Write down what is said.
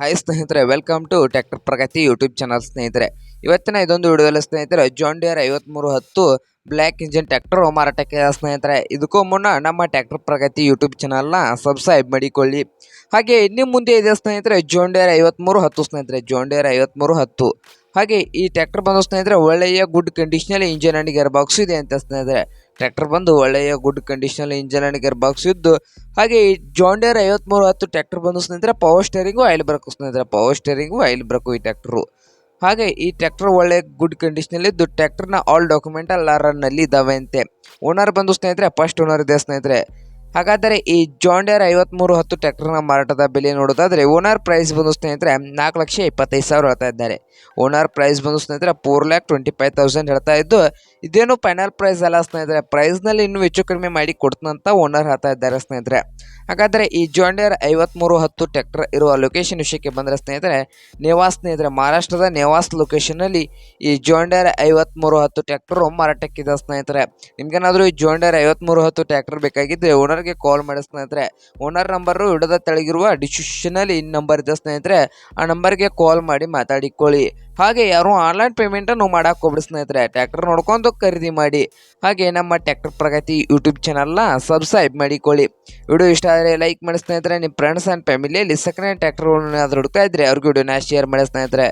Hi ಸ್ನೇಹಿತರೆ welcome to tractor Pragati YouTube channel ಸ್ನೇಹಿತರೆ. ಇವತ್ತಿನ ಇದೊಂದು ವಿಡಿಯೋದಲ್ಲಿ ಸ್ನೇಹಿತರೆ ಜಾನ್ ಡಿಯರ್ ಐವತ್ಮೂರು ಹತ್ತು ಬ್ಲ್ಯಾಕ್ ಇಂಜಿನ್ ಟ್ಯಾಕ್ಟರ್ ಮಾರಾಟಕ್ಕೆ ಸ್ನೇಹಿತರೆ. ಇದಕ್ಕೂ ಮುನ್ನ ನಮ್ಮ ಟ್ಯಾಕ್ಟರ್ ಪ್ರಗತಿ ಯೂಟ್ಯೂಬ್ ಚಾನಲ್ನ ಸಬ್ಸ್ಕ್ರೈಬ್ ಮಾಡಿಕೊಳ್ಳಿ. ಹಾಗೆ ಇನ್ನು ಮುಂದೆ ಇದೆ ಸ್ನೇಹಿತರೆ ಜಾನ್ ಡಿಯರ್ ಐವತ್ಮೂರು ಹತ್ತು ಸ್ನೇಹಿತರೆ ಜಾನ್ ಡಿಯರ್ ಐವತ್ಮೂರು ಹತ್ತು. ಹಾಗೆ ಈ ಟ್ಯಾಕ್ಟರ್ ಬಂದು ಸ್ನೇಹಿತರೆ, ಒಳ್ಳೆಯ ಗುಡ್ ಕಂಡೀಷನಲ್ಲಿ ಇಂಜಿನ್ ಅಂಡ್ ಗೇರ್ ಬಾಕ್ಸ್ ಇದೆ ಅಂತ ಸ್ನೇಹಿತರೆ. ಟ್ರ್ಯಾಕ್ಟರ್ ಬಂದು ಒಳ್ಳೆಯ good condition engine and gear box ಇದ್ದು, ಹಾಗೆ ಈ ಜಾಂಡಿಯರ್ ಐವತ್ಮೂರು ಹತ್ತು ಟ್ರ್ಯಾಕ್ಟರ್ ಬಂದು ಸ್ನೇಹಿತರೆ ಪವರ್ ಸ್ಟೇರಿಂಗು ಆಯಿಲ್ ಬ್ರೇಕು ಸ್ನೇಹಿತರೆ ಪವರ್ ಸ್ಟೇರಿಂಗು ಆಯಿಲ್ ಬ್ರೇಕು ಈ ಟ್ರ್ಯಾಕ್ಟರು ಹಾಗೆ ಈ ಟ್ರ್ಯಾಕ್ಟರ್ ಒಳ್ಳೆ ಗುಡ್ ಕಂಡೀಷನಲ್ಲಿ ಇದ್ದು ಟ್ರ್ಯಾಕ್ಟರ್ನ ಆಲ್ ಡಾಕ್ಯುಮೆಂಟ್ ಎಲ್ಲ ರನ್ನಲ್ಲಿ ಇದ್ದಾವೆ ಅಂತೆ. ಓನರ್ ಬಂದು ಸ್ನೇಹಿತರೆ ಫಸ್ಟ್ ಓನರ್ ಇದೆ ಸ್ನೇಹಿತರೆ. ಹಾಗಾದರೆ ಈ ಜಾಂಡಿಯರ್ ಐವತ್ಮೂರು ಹತ್ತು ಟ್ರ್ಯಾಕ್ಟರ್ನ ಮಾರಾಟದ ಬೆಲೆ ನೋಡೋದಾದರೆ ಓನರ್ ಪ್ರೈಸ್ ಬಂದು ಸ್ನೇಹಿತರೆ ನಾಲ್ಕು ಲಕ್ಷ ಇಪ್ಪತ್ತೈದು ಸಾವಿರ ಹೇಳ್ತಾ ಇದ್ದಾರೆ. ಓನರ್ ಪ್ರೈಸ್ ಬಂದು ಸ್ನೇಹಿತರೆ four lakh twenty five thousand ಹೇಳ್ತಾ ಇದ್ದು, ಇದೇನು ಫೈನಲ್ ಪ್ರೈಸ್ ಅಲ್ಲ ಸ್ನೇಹಿತರೆ ಪ್ರೈಸ್ನಲ್ಲಿ ಇನ್ನೂ ಹೆಚ್ಚು ಕಡಿಮೆ ಮಾಡಿ ಕೊಡ್ತಂತ ಓನರ್ ಹೇಳ್ತಾ ಇದ್ದಾರೆ ಸ್ನೇಹಿತರೆ. ಹಾಗಾದರೆ ಈ ಜಾಂಡಿಯರ್ ಐವತ್ಮೂರು ಹತ್ತು ಟ್ರ್ಯಾಕ್ಟರ್ ಇರುವ ಲೊಕೇಶನ್ ವಿಷಯಕ್ಕೆ ಬಂದರೆ ಸ್ನೇಹಿತರೆ, ನೇವಾಸ್ ಸ್ನೇಹಿತರೆ, ಮಹಾರಾಷ್ಟ್ರದ ನೇವಾಸ್ ಲೊಕೇಶನ್ನಲ್ಲಿ ಈ ಜಾಂಡಿಯರ್ ಐವತ್ಮೂರು ಹತ್ತು ಟ್ರ್ಯಾಕ್ಟರು ಮಾರಾಟಕ್ಕಿದೆ ಸ್ನೇಹಿತರೆ. ನಿಮ್ಗೇನಾದರೂ ಈ ಜಾಂಡಿಯರ್ ಐವತ್ಮೂರು ಹತ್ತು ಟ್ರ್ಯಾಕ್ಟರ್ ಬೇಕಾಗಿದ್ದರೆ ಓನರ್ಗೆ ಕಾಲ್ ಮಾಡಿ ಸ್ನೇಹಿತರೆ. ಓನರ್ ನಂಬರು ಹಿಡಿದ ತೆಳಗಿರುವ ಡಿಸ್ಕ್ರಿಪ್ಷನಲ್ಲಿ ನಂಬರ್ ಇದೆ ಸ್ನೇಹಿತರೆ. ಆ ನಂಬರ್ಗೆ ಕಾಲ್ ಮಾಡಿ ಮಾತಾಡಿಕೊಳ್ಳಿ. ಹಾಗೆ ಯಾರು ಆನ್ಲೈನ್ ಪೇಮೆಂಟನ್ನು ಮಾಡಕ್ಕೆ ಹೋಗ್ಬಿಡಿ ಸ್ನೇಹಿತರೆ ಟ್ರ್ಯಾಕ್ಟರ್ ನೋಡ್ಕೊಂಡು ಖರೀದಿ ಮಾಡಿ. ಹಾಗೆ ನಮ್ಮ ಟ್ರ್ಯಾಕ್ಟರ್ ಪ್ರಗತಿ ಯೂಟ್ಯೂಬ್ ಚಾನಲ್ನ ಸಬ್ಸ್ಕ್ರೈಬ್ ಮಾಡಿಕೊಳ್ಳಿ. ವಿಡಿಯೋ ಇಷ್ಟ ಆದರೆ ಲೈಕ್ ಮಾಡಿ ಸ್ನೇಹಿತರೆ ನಿಮ್ಮ ಫ್ರೆಂಡ್ಸ್ ಆ್ಯಂಡ್ ಫ್ಯಾಮಿಲಿಯಲ್ಲಿ ಸೆಕೆಂಡ್ ಹ್ಯಾಂಡ್ ಟ್ರ್ಯಾಕ್ಟರ್ಗಳನ್ನ ಹುಡುಕ್ತಾ ಇದ್ರೆ ಅವ್ರಿಗೆ ವಿಡಿಯೋನ ಶೇರ್ ಮಾಡಿ ಸ್ನೇಹಿತರೆ.